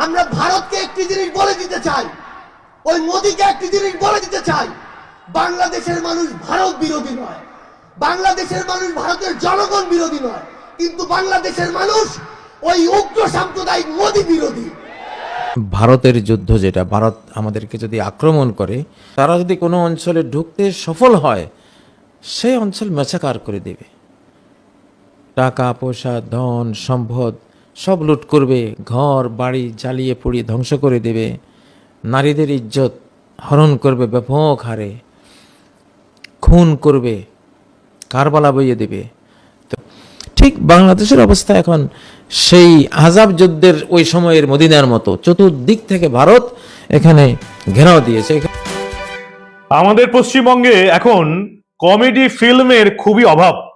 আমরা ভারতকে একটি জিনিস বলে দিতে চাই। ওই মোদীকে একটি জিনিস বলে দিতে চাই। বাংলাদেশের মানুষ ভারত বিরোধী নয়। বাংলাদেশের মানুষ ভারতের জনগণ বিরোধী নয়। কিন্তু বাংলাদেশের মানুষ ওই উগ্র সাম্প্রদায়িক মোদী বিরোধী। ভারতের যুদ্ধ যেটা, ভারত আমাদেরকে যদি আক্রমণ করে, তারা যদি কোনো অঞ্চলে ঢুকতে সফল হয়, সেই অঞ্চল মেচাকার করে দেবে। টাকা, পয়সা, ধন, সম্পদ সব লুট করবে, ঘর, বাড়ি জ্বালিয়ে পুড়িয়ে ধ্বংস করে দেবে। নারীদের ইজ্জত হরণ করবে ব্যাপক হারে। খুন করবে, কারবালা বইয়ে দেবে। তো ঠিক বাংলাদেশের অবস্থা এখন সেই আজাব যুদ্ধের ওই সময়ের মদিনার মতো। চতুর্দিক থেকে ভারত এখানে ঘেরাও দিয়েছে। আমাদের পশ্চিমবঙ্গে এখন কমেডি ফিল্মের খুবই অভাব।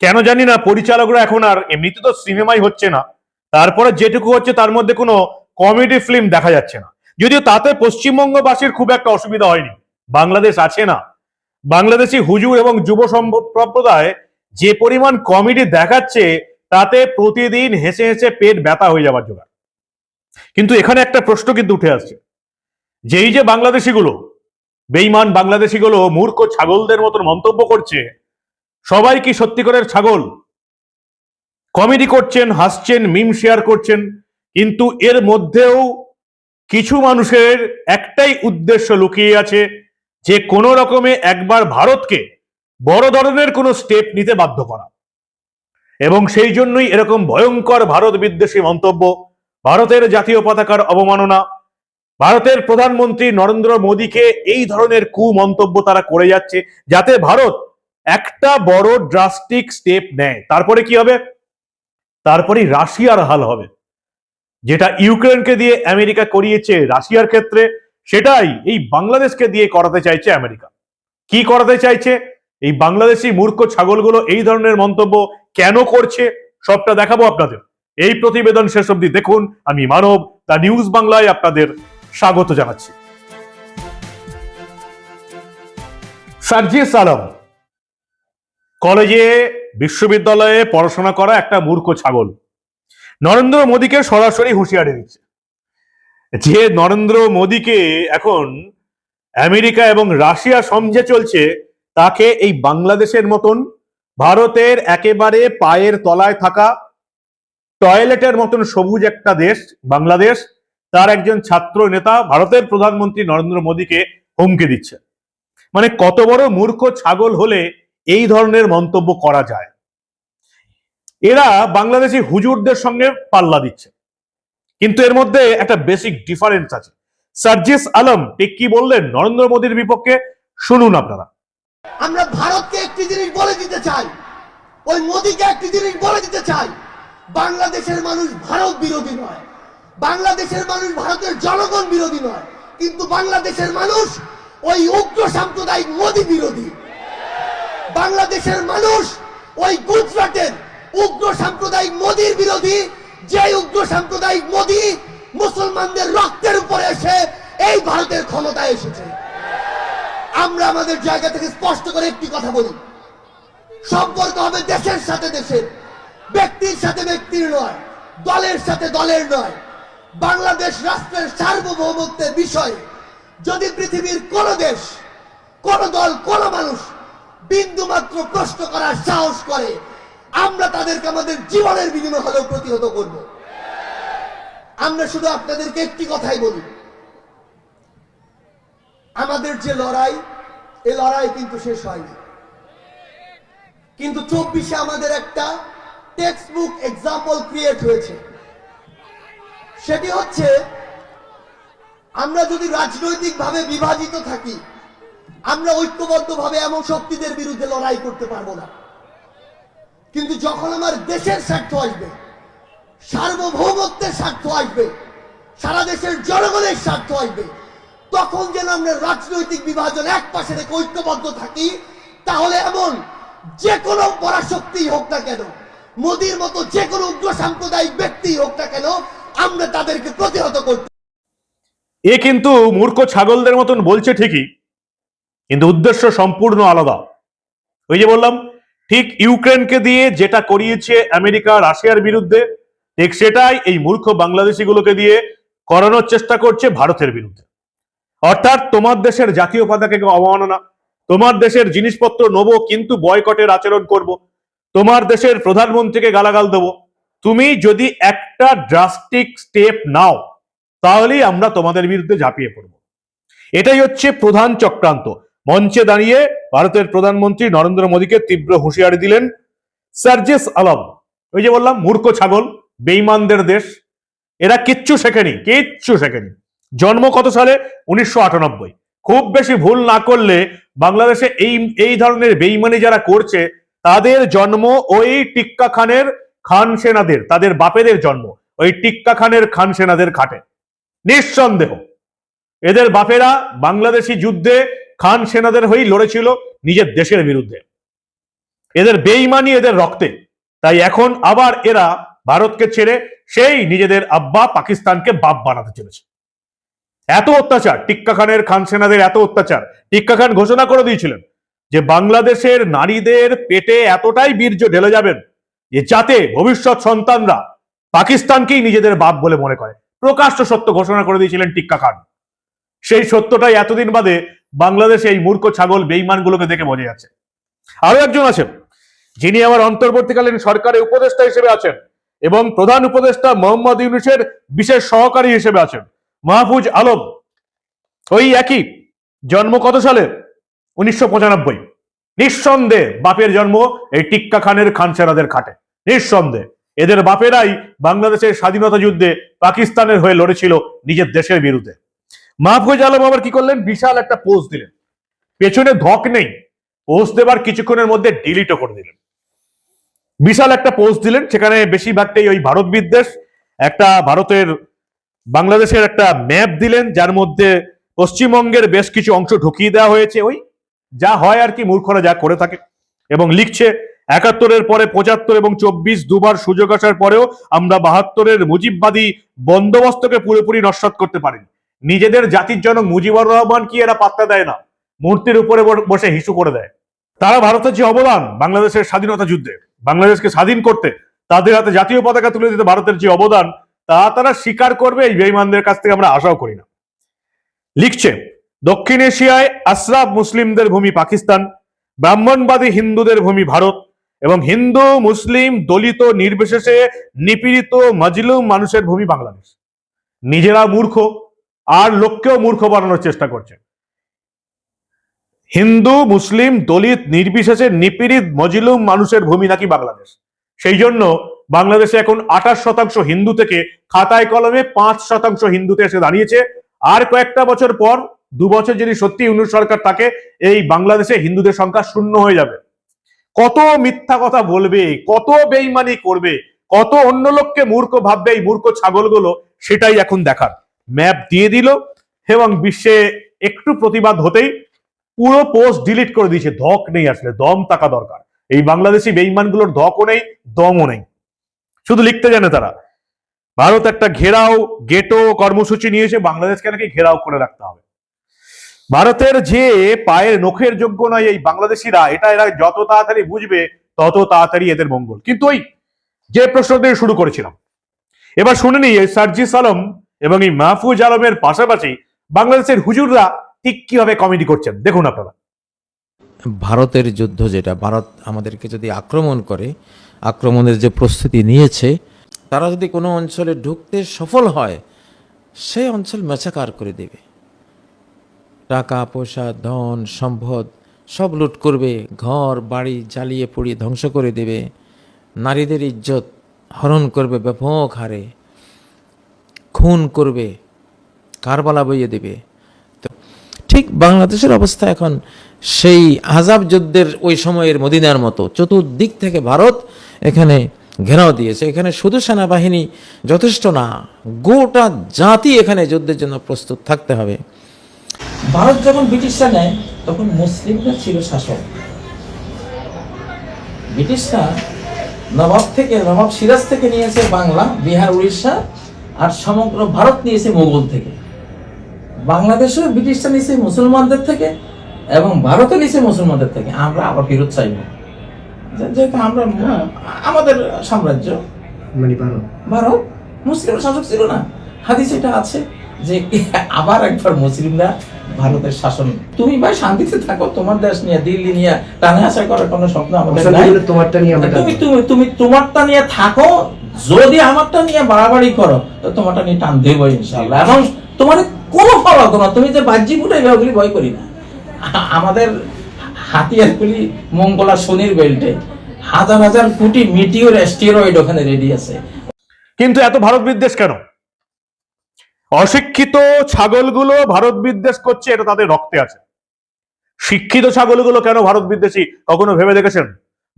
কেন জানি না, পরিচালকরা এখন আর এমনিতে তো সিনেমাই হচ্ছে না। তারপরে যেটুকু হচ্ছে তার মধ্যে কোনো কমেডি ফিল্ম দেখা যাচ্ছে না। যদিও তাতে পশ্চিমবঙ্গবাসীর খুব একটা অসুবিধা হয়নি। বাংলাদেশ আছে না। বাংলাদেশি হুজুর এবং যুব সম্প- সম্প্রদায় যে পরিমাণ কমেডি দেখাচ্ছে, তাতে প্রতিদিন হেসে হেসে পেট ব্যথা হয়ে যাবার জোগাড়। কিন্তু এখানে একটা প্রশ্ন কিন্তু উঠে আসছে। যেই যে বাংলাদেশিগুলো বেইমান বাংলাদেশিগুলো মূর্খ ছাগলদের মতন মন্তব্য করছে সবাই কি সত্যিকারের ছাগল? কমেডি করছেন, হাসছেন, মিম শেয়ার করছেন, কিন্তু এর মধ্যেও কিছু মানুষের একটাই উদ্দেশ্য লুকিয়ে আছে যে কোনো রকমে একবার ভারতকে বড় ধরনের কোনো স্টেপ নিতে বাধ্য করা। এবং সেই জন্যই এরকম ভয়ঙ্কর ভারত বিদ্বেষী মন্তব্য, ভারতের জাতীয় পতাকার অবমাননা, ভারতের প্রধানমন্ত্রী নরেন্দ্র মোদীকে এই ধরনের কুমন্তব্য তারা করে যাচ্ছে, যাতে ভারত একটা বড় ড্রাস্টিক স্টেপ নেয়। তারপরে কি হবে? তারপরে রাশিয়ার হাল হবে। যেটা ইউক্রেনকে দিয়ে আমেরিকা করিয়েছে রাশিয়ার ক্ষেত্রে, সেটাই এই বাংলাদেশকে দিয়ে করাতে চাইছে আমেরিকা। কি করাতে চাইছে? এই বাংলাদেশি মূর্খ ছাগলগুলো এই ধরনের মন্তব্য কেন করছে? সবটা দেখাবো আপনাদের। এই প্রতিবেদন শেষ অবধি দেখুন। আমি মানব দা নিউজ বাংলায় আপনাদের স্বাগত জানাচ্ছি। সার্জিস আলম কলেজে, বিশ্ববিদ্যালয়ে পড়াশোনা করা একটা মূর্খ ছাগল। নরেন্দ্র মোদীকে সরাসরি হুঁশিয়ারি দিচ্ছে। যে নরেন্দ্র মোদীকে এখন আমেরিকা এবং রাশিয়া সমঝে চলছে, তাকে এই বাংলাদেশের মতন, ভারতের একেবারে পায়ের তলায় থাকা, টয়লেটের মতন সবুজ একটা দেশ, বাংলাদেশ, তার একজন ছাত্র নেতা ভারতের প্রধানমন্ত্রী নরেন্দ্র মোদীকে হুমকি দিচ্ছে। মানে কত বড় মূর্খ ছাগল হলে এই ধরনের মন্তব্য করা যায়। এরা বাংলাদেশি হুজুরদের সঙ্গে পাল্লা দিচ্ছে। কিন্তু এর মধ্যে একটা বেসিক ডিফারেন্স আছে। সার্জিস আলম, ঠিক কি বললেন? নরেন্দ্র মোদীর বিপক্ষে শুনুন আপনারা। আমরা ভারতকে একটি জিনিস বলে দিতে চাই। ওই মোদীকে একটি জিনিস বলে দিতে চাই। বাংলাদেশের মানুষ ভারত বিরোধী নয়। বাংলাদেশের মানুষ ভারতের জনগণ বিরোধী নয়। কিন্তু বাংলাদেশের মানুষ ওই উগ্র সাম্প্রদায়িক মোদী বিরোধী। বাংলাদেশের মানুষ ওই গুজরাটের উগ্র সাম্প্রদায়িক মোদীর বিরোধী যে উগ্র সাম্প্রদায়িক মোদী মুসলমানদের রক্তের উপরে এসে এই ভারতের ক্ষমতায় এসেছে। আমরা আমাদের জায়গা থেকে স্পষ্ট করে একটি কথা বলি। সম্পর্ক হবে দেশের সাথে দেশের, ব্যক্তির সাথে ব্যক্তির নয়, দলের সাথে দলের নয়। বাংলাদেশ রাষ্ট্রের সার্বভৌমত্বের বিষয়ে। যদি পৃথিবীর কোন দেশ, কোন দল, কোন মানুষ বিন্দু মাত্র প্রশ্ন করার সাহস করে, আমরা তাদেরকে আমাদের জীবনের বিনিময় হলেও প্রতিহত করব। আমরা শুধু আপনাদেরকে একটি কথাই বলি। আমাদের যে লড়াই এই লড়াই কিন্তু শেষ হয়নি। কিন্তু চব্বিশে আমাদের একটা টেক্সট বুক এক্সাম্পল ক্রিয়েট হয়েছে। সেটি হচ্ছে, আমরা যদি রাজনৈতিকভাবে বিভাজিত থাকি আমরা ঐক্যবদ্ধভাবে এমন শক্তিদের বিরুদ্ধে লড়াই করতে পারব না। কিন্তু যখন আমার দেশের স্বার্থ আসবে, সার্বভৌমত্বের স্বার্থ আসবে, সারা দেশের জনগণের স্বার্থ আসবে, তখন যেন আমরা রাজনৈতিক বিভাজন এক পাশে রেখে ঐক্যবদ্ধ থাকি, তাহলে এমন যে কোনো পরাশক্তি হোক না কেন, মোদির মতো যে কোনো উগ্র সাম্প্রদায়িক ব্যক্তি হোক না কেন, আমরা তাদেরকে প্রতিহত করতে এ কিন্তু মূর্খ ছাগলদের মতন বলছে ঠিকই কিন্তু উদ্দেশ্য সম্পূর্ণ আলাদা। ওই যে বললাম, ঠিক ইউক্রেনকে দিয়ে যেটা করিয়েছে আমেরিকা রাশিয়ার বিরুদ্ধে, ঠিক সেটাই এই মূর্খ বাংলাদেশিগুলোকে দিয়ে করানোর চেষ্টা করছে ভারতের বিরুদ্ধে। অর্থাৎ তোমার দেশের জাতীয় পতাকাকে অবমাননা, তোমার দেশের জিনিসপত্র নেব কিন্তু বয়কটের আচরণ করব, তোমার দেশের প্রধানমন্ত্রীকে গালাগাল দেবো। তুমি যদি একটা ড্রাস্টিক স্টেপ নাও, তাহলেই আমরা তোমাদের বিরুদ্ধে ঝাঁপিয়ে পড়ব। এটাই হচ্ছে প্রধান চক্রান্ত। মঞ্চে দাঁড়িয়ে ভারতের প্রধানমন্ত্রী নরেন্দ্র মোদীকে তীব্র হুঁশিয়ারি দিলেন সার্জেস আলম। ওই যে বললাম, মূর্খ ছাগল বেইমানদের দেশ। এরা কিচ্ছু শেখেনি কিচ্ছু শেখেনি। জন্ম কত সালে? উনিশশো আটানব্বই। খুব বেশি ভুল না করলে বাংলাদেশে এই এই ধরনের বেইমানি যারা করছে, তাদের জন্ম ওই টিক্কা খানের খান সেনাদের, তাদের বাপেদের জন্ম। ওই টিক্কা খানের খান সেনাদের খাটে। নিঃসন্দেহ। এদের বাপেরা বাংলাদেশি যুদ্ধে খান সেনাদের হয়েই লড়েছিল নিজের দেশের বিরুদ্ধে। এদের বেইমানি এদের রক্তে। তাই এখন আবার এরা ভারতকে ছেড়ে সেই নিজেদের আব্বা পাকিস্তানকে বাপ বানাতে চলেছে। এত অত্যাচার, টিক্কা খানের খান সেনাদের এত অত্যাচার। টিক্কা খান ঘোষণা করে দিয়েছিলেন যে বাংলাদেশের নারীদের পেটে এতটাই বীর্য ঢেলে যাবেন যে যাতে ভবিষ্যৎ সন্তানরা পাকিস্তানকেই নিজেদের বাপ বলে মনে করে। প্রকাশ্য সত্য ঘোষণা করে দিয়েছিলেন টিক্কা খান। সেই সত্যটাই এতদিন বাদে বাংলাদেশে এই মূর্খ ছাগল বেইমানগুলোকে দেখে বোঝা যাচ্ছে আরও একজন আছেন, যিনি আমার অন্তর্বর্তীকালীন সরকারের উপদেষ্টা হিসেবে আছেন এবং প্রধান উপদেষ্টা মোহাম্মদ ইউনুসের বিশেষ সহকারী হিসেবে আছেন, মাহফুজ আলম। ওই একই জন্ম কত সালে? উনিশশো পঁচানব্বই। নিঃসন্দেহে বাপের জন্ম এই টিক্কা খানের খানসেরাদের খাটে। নিঃসন্দেহে এদের বাপেরাই বাংলাদেশের স্বাধীনতা যুদ্ধে পাকিস্তানের হয়ে লড়েছিল নিজের দেশের বিরুদ্ধে। মাহফুজ আলম আবার কি করলেন? বিশাল একটা পোস্ট দিলেন। পেছনে ধক নেই। পোস্ট দেবার কিছুক্ষণের মধ্যে ডিলিটও করে দিলেন। বিশাল একটা পোস্ট দিলেন, সেখানে বেশিরভাগটাই ওই ভারত বিদ্বেষ একটা ভারতের, বাংলাদেশের একটা ম্যাপ দিলেন, যার মধ্যে পশ্চিমবঙ্গের বেশ কিছু অংশ ঢুকিয়ে দেওয়া হয়েছে। ওই যা হয় আর কি, মূর্খরা যা করে থাকে। এবং লিখছে, একাত্তরের পরে পঁচাত্তর এবং চব্বিশ দুবার সুযোগ আসার পরেও আমরা বাহাত্তরের মুজিববাদী বন্দোবস্তকে পুরোপুরি নস্বাত করতে পারিনি। নিজেদের জাতির জনক মুজিবুর রহমান কি এরা পাত্তা দেয় না? মূর্তির উপরে বসে হিসু করে দেয়। তারা ভারতের যে অবদান, বাংলাদেশের স্বাধীনতা যুদ্ধে, বাংলাদেশকে স্বাধীন করতে, তাদের হাতে জাতীয় পতাকা তুলে দিতে ভারতের যে অবদান, তা তারা স্বীকার করবে, এই বেইমানদের কাছ থেকে আমরা আশাও করি না। লিখছে, দক্ষিণ এশিয়ায় আশরাফ মুসলিমদের ভূমি পাকিস্তান, ব্রাহ্মণবাদী হিন্দুদের ভূমি ভারত, এবং হিন্দু, মুসলিম, দলিত, নির্বিশেষে নিপীড়িত, মজলুম মানুষের ভূমি বাংলাদেশ। নিজেরা মূর্খ আর লোককেও মূর্খ বানানোর চেষ্টা করছে। হিন্দু, মুসলিম, দলিত, নির্বিশেষে নিপীড়িত, মজলুম মানুষের ভূমি নাকি বাংলাদেশ? সেই জন্য বাংলাদেশে এখন আঠাশ শতাংশ হিন্দু থেকে খাতায় কলমে পাঁচ শতাংশ হিন্দুতে এসে দাঁড়িয়েছে। আর কয়েকটা বছর পর, দু বছর যদি সত্যি ইউনুস সরকার থাকে এই বাংলাদেশে হিন্দুদের সংখ্যা শূন্য হয়ে যাবে। কত মিথ্যা কথা বলবে, কত বেইমানি করবে, কত অন্য লোককে মূর্খ ভাববে, এই মূর্খ ছাগলগুলো, সেটাই এখন দেখার। ম্যাপ দিয়ে দিল এবং বিশ্বে একটু প্রতিবাদ হতেই পুরো পোস্ট ডিলিট করে দিয়েছে। ধক নেই আসলে, দম থাকা দরকার। এই বাংলাদেশি বেইমানগুলোর ধকও নেই, দমও নেই। শুধু লিখতে জানে তারা, ভারত একটা ঘেরাও গেটো কর্মসূচি নিয়েছে, বাংলাদেশকে নাকি ঘেরাও করে রাখতে হবে। ভারতের যে পায়ের নখের যোগ্য নয় এই বাংলাদেশিরা, এটা এরা যত তাড়াতাড়ি বুঝবে, তত তাড়াতাড়ি এদের মঙ্গল। কিন্তু ওই যে প্রশ্ন দিয়ে শুরু করেছিলাম, এবার শুনে নিই সার্জিস আলম এবং এই মাহফুজ আলমের পাশাপাশি বাংলাদেশের হুজুররা ঠিক কীভাবে কমেডি করছেন? দেখুন আপনারা। ভারতের যুদ্ধ যেটা, ভারত আমাদেরকে যদি আক্রমণ করে, আক্রমণের যে প্রস্তুতি নিয়েছে, তারা যদি কোনো অঞ্চলে ঢুকতে সফল হয়, সেই অঞ্চল মেচাকার করে দেবে। টাকা, পয়সা, ধন, সম্পদ সব লুট করবে, ঘর, বাড়ি জ্বালিয়ে পুড়িয়ে ধ্বংস করে দেবে। নারীদের ইজ্জত হরণ করবে ব্যাপক হারে। খুন করবে, কারবালা বইয়ে দেবে। ঠিক বাংলাদেশের অবস্থা এখন সেই আজাব যুদ্ধের ওই সময়ের মদিনার মতো। চতুর্দিক থেকে ভারত এখানে ঘেরাও দিয়েছে। এখানে শুধু সেনাবাহিনী যথেষ্ট না, গোটা জাতি এখানে যুদ্ধের জন্য প্রস্তুত থাকতে হবে। ভারত যখন ব্রিটিশরা নেয়, তখন মুসলিমরা ছিল শাসক। ব্রিটিশরা নবাব থেকে, নবাব সিরাজ থেকে নিয়েছে বাংলা, বিহার, উড়িষ্যা আর সমগ্র ভারত নিয়েছে মোগল থেকে। বাংলাদেশও ব্রিটিশরা নিয়েছে মুসলমানদের থেকে এবং ভারতও নিয়েছে মুসলমানদের থেকে। আমরা আবার ফেরত চাইব। যেহেতু আমরা আমাদের সাম্রাজ্য। মানে ভারত। ভারত মুসলিম শাসক ছিল না। হাদিস এটা আছে যে আবার একবার মুসলিমরা ভারতের শাসন তুমি ভাই শান্তিতে থাকো তোমার দেশ নিয়ে দিল্লি নিয়ে টানে আসা করার কোনো স্বপ্ন আমাদের নাই। তোমারটা নিয়ে তুমি তুমি তুমি তোমারটা নিয়ে থাকো যদি আমারটা নিয়ে বাড়াবাড়ি করো, তো তোমারটা নিয়ে টান দেবো ইনশাল্লাহ এবং তোমার কোনো ফল হতো না, তুমি যে বাহ্যিক উঠে ওগুলি ভয় করি না। আমাদের হাতিয়ারগুলি মঙ্গলা শনির বেল্টে। হাজার হাজার কোটি মিটিওর স্টেরয়েড ওখানে রেডি আছে। কিন্তু এত ভারত বিদ্বেষ কেন? অশিক্ষিত ছাগলগুলো ভারত বিদ্বেষ করছে, এটা তাদের রক্তে আছে। শিক্ষিত ছাগলগুলো কেন ভারত বিদ্বেষী? কখনো ভেবে দেখেছেন?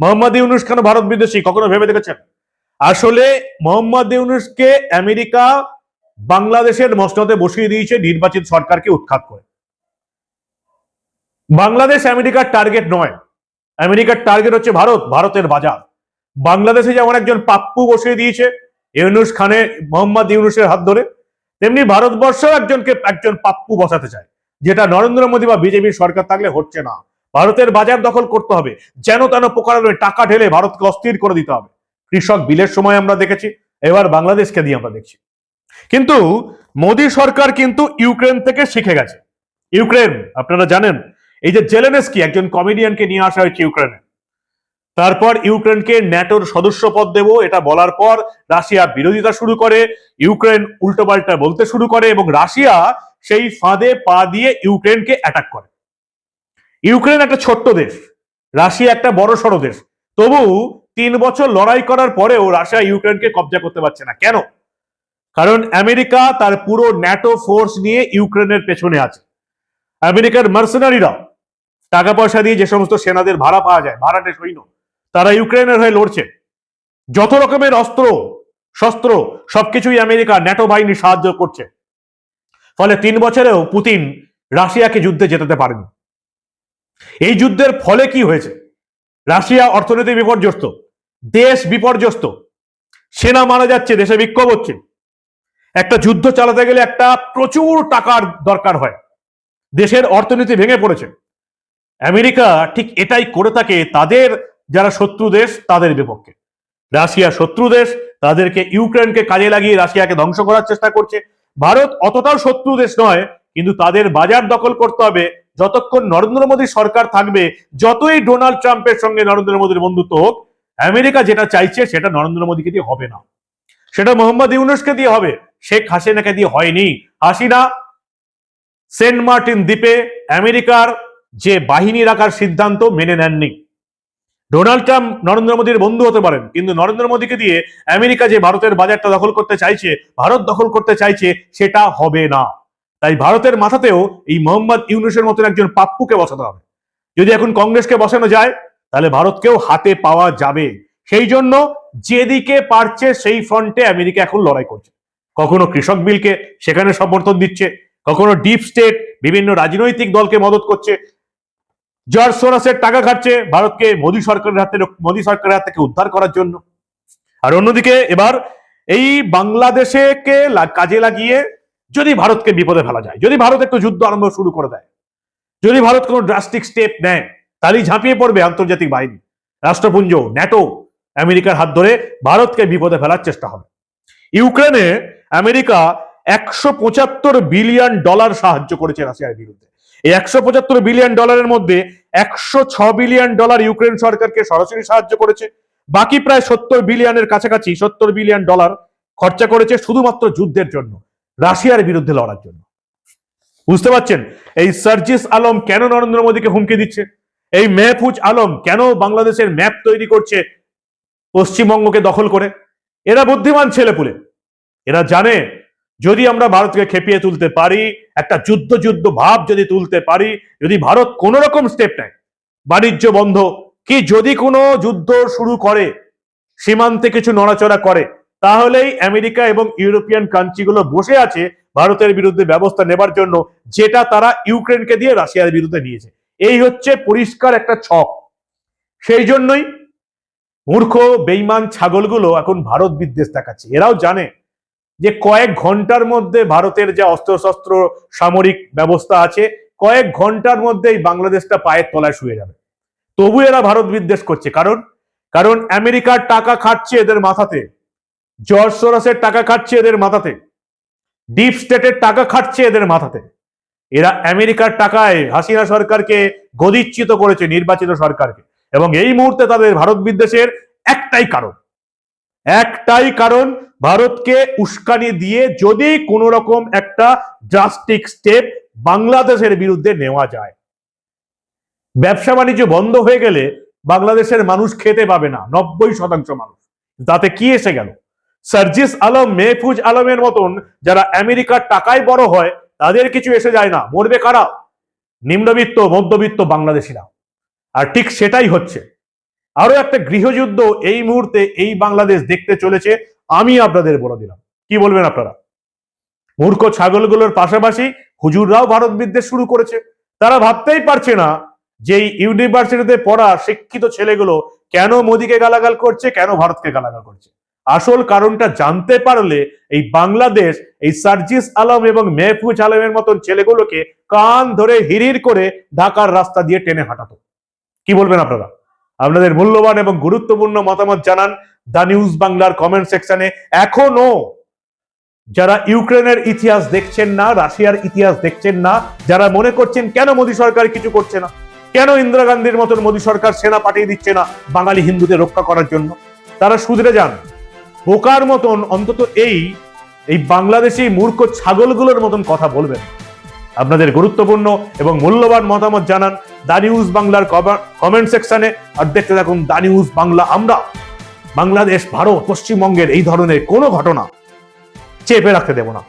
মোহাম্মদ ইউনুস কেন ভারত বিদ্বেষী? কখনো ভেবে দেখেছেন? আসলে মোহাম্মদ ইউনুসকে আমেরিকা বাংলাদেশের মসনদে বসিয়ে দিয়েছে নির্বাচিত সরকারকে উৎখাত করে। বাংলাদেশ আমেরিকার টার্গেট নয়। আমেরিকার টার্গেট হচ্ছে ভারত, ভারতের বাজার। বাংলাদেশে যেমন একজন পাপ্পু বসিয়ে দিয়েছে ইউনুস খানে মোহাম্মদ ইউনুসের হাত ধরে, তেমনি ভারতবর্ষ একজনকে একজন পাপ্পু বসাতে চায়। যেটা নরেন্দ্র মোদী বা বিজেপির সরকার থাকলে হচ্ছে না। ভারতের বাজার দখল করতে হবে। যেন তেন প্রকারের টাকা ঢেলে ভারতকে অস্থির করে দিতে হবে। কৃষক বিলের সময় আমরা দেখেছি, এবার বাংলাদেশকে দিয়ে আমরা দেখছি। কিন্তু মোদী সরকার কিন্তু ইউক্রেন থেকে শিখে গেছে। ইউক্রেন, আপনারা জানেন, এই যে জেলেনেস্কি, একজন কমেডিয়ানকে নিয়ে আসা হয়েছে ইউক্রেনে। তারপর ইউক্রেনকে ন্যাটোর সদস্য পদ দেব, এটা বলার পর রাশিয়া বিরোধিতা শুরু করে, ইউক্রেন উল্টোপাল্টা বলতে শুরু করে এবং রাশিয়া সেই ফাঁদে পা দিয়ে ইউক্রেনকে অ্যাটাক করে। ইউক্রেন একটা ছোট্ট দেশ, রাশিয়া একটা বড় সড়ো দেশ। তবু তিন বছর লড়াই করার পরেও রাশিয়া ইউক্রেনকে কবজা করতে পারছে না। কেন? কারণ আমেরিকা তার পুরো ন্যাটো ফোর্স নিয়ে ইউক্রেনের পেছনে আছে। আমেরিকার মার্সেনারিরা টাকা পয়সা দিয়ে যে সমস্ত সেনাদের ভাড়া পাওয়া যায় ভাড়াটে সৈন্য, তারা ইউক্রেনের হয়ে লড়ছে। যত রকমের অস্ত্র, শস্ত্র, সবকিছুই আমেরিকা ন্যাটো বাহিনী সাহায্য করছে। ফলে তিন বছরেও পুতিন রাশিয়াকে যুদ্ধে জেতাতে পারেনি। এই যুদ্ধের ফলে কি হয়েছে? রাশিয়া অর্থনীতি বিপর্যস্ত। দেশ বিপর্যস্ত। সেনা মারা যাচ্ছে, দেশে বিক্ষোভ হচ্ছে। একটা যুদ্ধ চালাতে গেলে একটা প্রচুর টাকার দরকার হয়। দেশের অর্থনীতি ভেঙে পড়েছে। আমেরিকা ঠিক এটাই করে থাকে, তাদের যারা শত্রু দেশ, তাদের বিপক্ষে। রাশিয়া শত্রু দেশ, তাদেরকে ইউক্রেনকে কাজে লাগিয়ে রাশিয়াকে ধ্বংস করার চেষ্টা করছে। ভারত অতটাও শত্রু দেশ নয়, কিন্তু তাদের বাজার দখল করতে হবে। যতক্ষণ নরেন্দ্র মোদী সরকার থাকবে, যতই ডোনাল্ড ট্রাম্পের সঙ্গে নরেন্দ্র মোদীর বন্ধুত্ব হোক আমেরিকা যেটা চাইছে সেটা নরেন্দ্র মোদীকে দিয়ে হবে না। সেটা মোহাম্মদ ইউনুসকে দিয়ে হবে, শেখ হাসিনাকে দিয়ে হয়নি। হাসিনা, সেন্ট মার্টিন দ্বীপে আমেরিকার যে বাহিনী রাখার সিদ্ধান্ত মেনে নেননি। ডোনাল্ড ট্রাম্প নরেন্দ্র মোদীর বন্ধু হতে পারেন, কিন্তু নরেন্দ্র মোদীকে দিয়ে আমেরিকা যে ভারতের বাজারটা দখল করতে চাইছে, ভারত দখল করতে চাইছে, সেটা হবে না। তাই ভারতের মাথাতেও এই মোহাম্মদ ইউনুসের মতন একজন পাপ্পুকে বসাতে হবে। যদি এখন কংগ্রেসকে বসানো যায় তাহলে ভারতকেও হাতে পাওয়া যাবে। সেই জন্য যেদিকে পারছে সেই ফ্রন্টে আমেরিকা এখন লড়াই করছে। কখনো কৃষক বিলকে সেখানে সমর্থন দিচ্ছে, কখনো ডিপ স্টেট বিভিন্ন রাজনৈতিক দলকে মদত করছে। জর্জ সোরাসের টাকা খাচ্ছে ভারতকে মোদী সরকারের হাতে মোদী সরকারের হাত থেকে উদ্ধার করার জন্য। আর অন্যদিকে এবার এই বাংলাদেশে কে কাজে লাগিয়ে যদি ভারতকে বিপদে ফেলা যায়, যদি ভারত একটু যুদ্ধ আরম্ভ শুরু করে দেয়, যদি ভারত কোনো ড্রাস্টিক স্টেপ নেয় তাহলেই ঝাঁপিয়ে পড়বে আন্তর্জাতিক বাহিনী। রাষ্ট্রপুঞ্জ, ন্যাটো, আমেরিকার হাত ধরে ভারতকে বিপদে ফেলার চেষ্টা হবে। ইউক্রেনে আমেরিকা একশো পঁচাত্তর বিলিয়ন ডলার সাহায্য করেছে রাশিয়ার বিরুদ্ধে। এই একশো পঁচাত্তর বিলিয়ন ডলারের মধ্যে একশো ছ বিলিয়ন ডলার ইউক্রেন সরকারকে সরাসরি সাহায্য করেছে। বাকি প্রায় সত্তর বিলিয়নের কাছাকাছি সত্তর বিলিয়ন ডলার খরচা করেছে শুধুমাত্র যুদ্ধের জন্য, রাশিয়ার বিরুদ্ধে লড়ার জন্য। বুঝতে পারছেন? এই সার্জিস আলম কেন নরেন্দ্র মোদীকে হুমকি দিচ্ছে? এই মেহফুজ আলম কেন বাংলাদেশের ম্যাপ তৈরি করছে পশ্চিমবঙ্গকে দখল করে? এরা বুদ্ধিমান ছেলেপুলে। এরা জানে, যদি আমরা ভারতকে খেপিয়ে তুলতে পারি, একটা যুদ্ধ যুদ্ধ ভাব যদি তুলতে পারি, যদি ভারত কোন রকম স্টেপ নেয়, বাণিজ্য বন্ধ, কি যদি কোনো যুদ্ধ শুরু করে, সীমান্তে কিছু নড়াচড়া করে, তাহলেই আমেরিকা এবং ইউরোপিয়ান কান্ট্রিগুলো বসে আছে ভারতের বিরুদ্ধে ব্যবস্থা নেবার জন্য, যেটা তারা ইউক্রেনকে দিয়ে রাশিয়ার বিরুদ্ধে নিয়েছে। এই হচ্ছে পরিষ্কার একটা ছক। সেই জন্যই মূর্খ বেইমান ছাগলগুলো এখন ভারত বিদ্বেষ দেখাচ্ছে। এরাও জানে যে কয়েক ঘণ্টার মধ্যে ভারতের যে অস্ত্রশস্ত্র সামরিক ব্যবস্থা আছে, কয়েক ঘণ্টার মধ্যেই বাংলাদেশটা পায়ের তলায় শুয়ে যাবে। তবু এরা ভারত বিদ্বেষ করছে। কারণ কারণ আমেরিকার টাকা খাচ্ছে এদের মাথাতে। জর্জ সোরাসের টাকা খাচ্ছে এদের মাথাতে। ডিপ স্টেটের টাকা খাচ্ছে এদের মাথাতে। এরা আমেরিকার টাকায় হাসিনা সরকারকে গদিচ্যুত করেছে, নির্বাচিত সরকারকে। এবং এই মুহূর্তে তাদের ভারত বিদ্বেষের একটাই কারণ। একটাই কারণ, ভারতকে উস্কানি দিয়ে যদি কোনো রকম একটা ড্রাস্টিক স্টেপ বাংলাদেশের বিরুদ্ধে নেওয়া যায়। ব্যবসা বাণিজ্য বন্ধ হয়ে গেলে বাংলাদেশের মানুষ খেতে পাবে না, নব্বই শতাংশ মানুষ। তাতে কি এসে গেল? সার্জিস আলম, মেহফুজ আলমের মতন যারা আমেরিকার টাকায় বড় হয় তাদের কিছু এসে যায় না। মরবে কারা? নিম্নবিত্ত, মধ্যবিত্ত বাংলাদেশিরা। আর ঠিক সেটাই হচ্ছে। আরও একটা গৃহযুদ্ধ এই মুহূর্তে এই বাংলাদেশ দেখতে চলেছে, আমি আপনাদের বলে দিলাম। কি বলবেন আপনারা? মূর্খ ছাগলগুলোর পাশাপাশি হুজুররাও ভারত বিদ্বেষ শুরু করেছে। তারা ভাবতেই পারছে না যে ইউনিভার্সিটিতে পড়া শিক্ষিত ছেলেগুলো কেন মোদিকে গালাগাল করছে, কেন ভারতকে গালাগাল করছে। আসল কারণটা জানতে পারলে এই বাংলাদেশ, এই সার্জিস আলম এবং মেহফুজ আলমের মতন ছেলেগুলোকে কান ধরে হিরির করে ঢাকার রাস্তা দিয়ে টেনে হাঁটাতো। কি বলবেন আপনারা? আপনাদের মূল্যবান এবং গুরুত্বপূর্ণ মতামত জানান দ্য নিউজ বাংলার কমেন্ট সেকশনে। এখনও যারা ইউক্রেনের ইতিহাস দেখছেন না, রাশিয়ার ইতিহাস দেখছেন না, যারা মনে করছেন কেন মোদী সরকার কিছু করছে না, কেন ইন্দিরা গান্ধীর মতন মোদী সরকার সেনা পাঠিয়ে দিচ্ছে না বাঙালি হিন্দুদের রক্ষা করার জন্য, তারা সুধরে যান। বোকার মতন অন্তত এই এই বাংলাদেশি মূর্খ ছাগলগুলোর মতন কথা বলবেন। আপনাদের গুরুত্বপূর্ণ এবং মূল্যবান মতামত জানান দা নিউজ বাংলার কমেন্ট সেকশনে আর দেখতে থাকুন দা নিউজ বাংলা আমরা। বাংলাদেশ, ভারত, পশ্চিমবঙ্গের এই ধরনের কোনো ঘটনা চেপে রাখতে দেব না।